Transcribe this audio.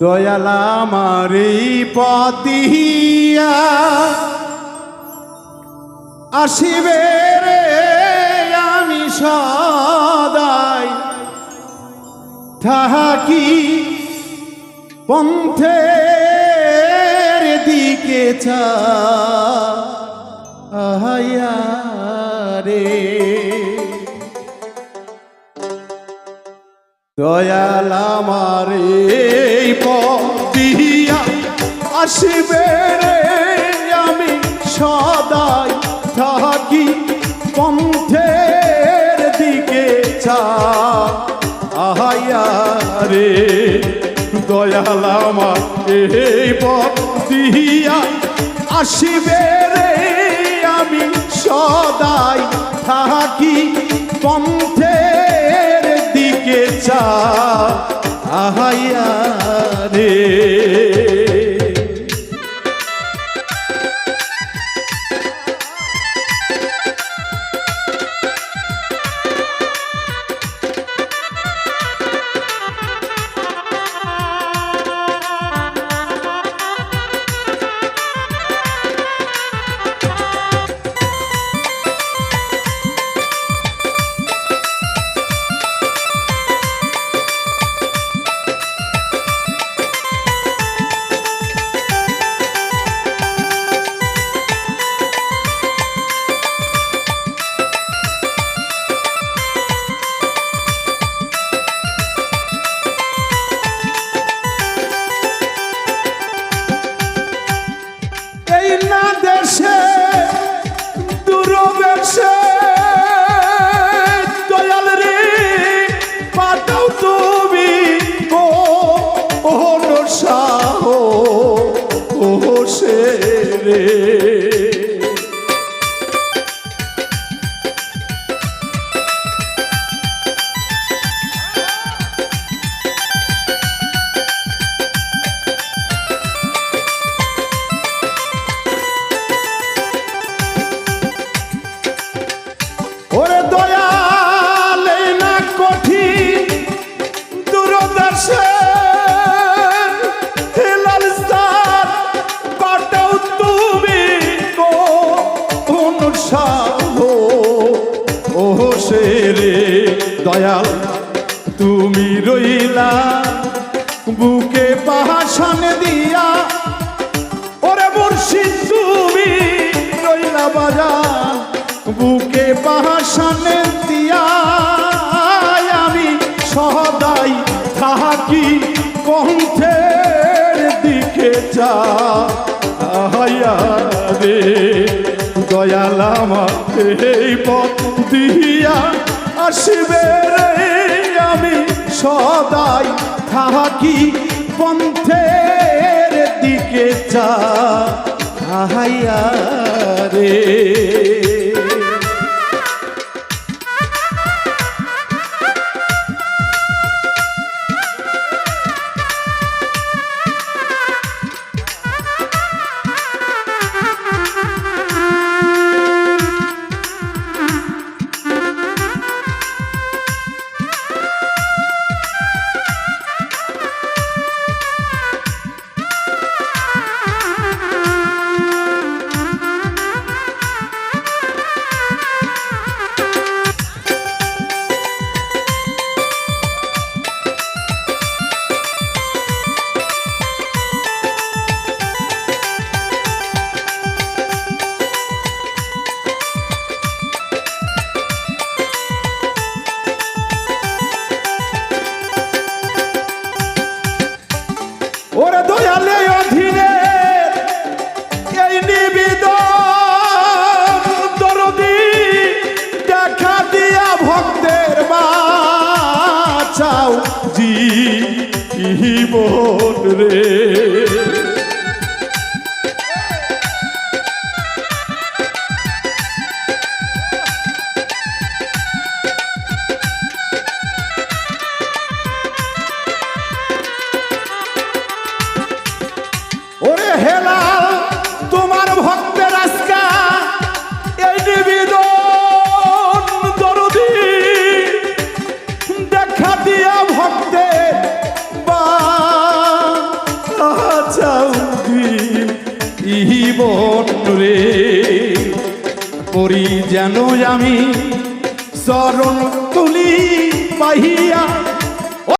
দয়াল এই পতিয়া আসিবে রে আমি সদাই। থাকি পন্থের দিকে চা। আহাইয়া রে। দয়াল আমার এই পদিয়া আসিবে রে, আমি সদাই থাকি পন্থের দিকে চা আহাইয়া রে, দয়াল আমার এই পদিয়া আসিবে রে, আমি সদাই থাকি পন্থের চা আহাইয়া রে দয়াল, তুমি রইলা বুকে পাহাশন দিয়া। ওরে মুর্শিদ, তুমি রইলা বাজার, বুকে পাহাশানে দিয়া। আমি সদাই থাকি কণ্ঠের দিকে যা রে। দয়াল আমার এই পথ দিয়া আসবে আমি সদাই থাকি পন্থের দিকে আহাইয়া রে। ওরে দয়ালে অধীনে এই নিবিদ দরদি দেখা দিয়া ভক্তের বাঁচাও জীবন রে। জীবন রে। পরি যেন আমি চরণ তুলি পাহিয়া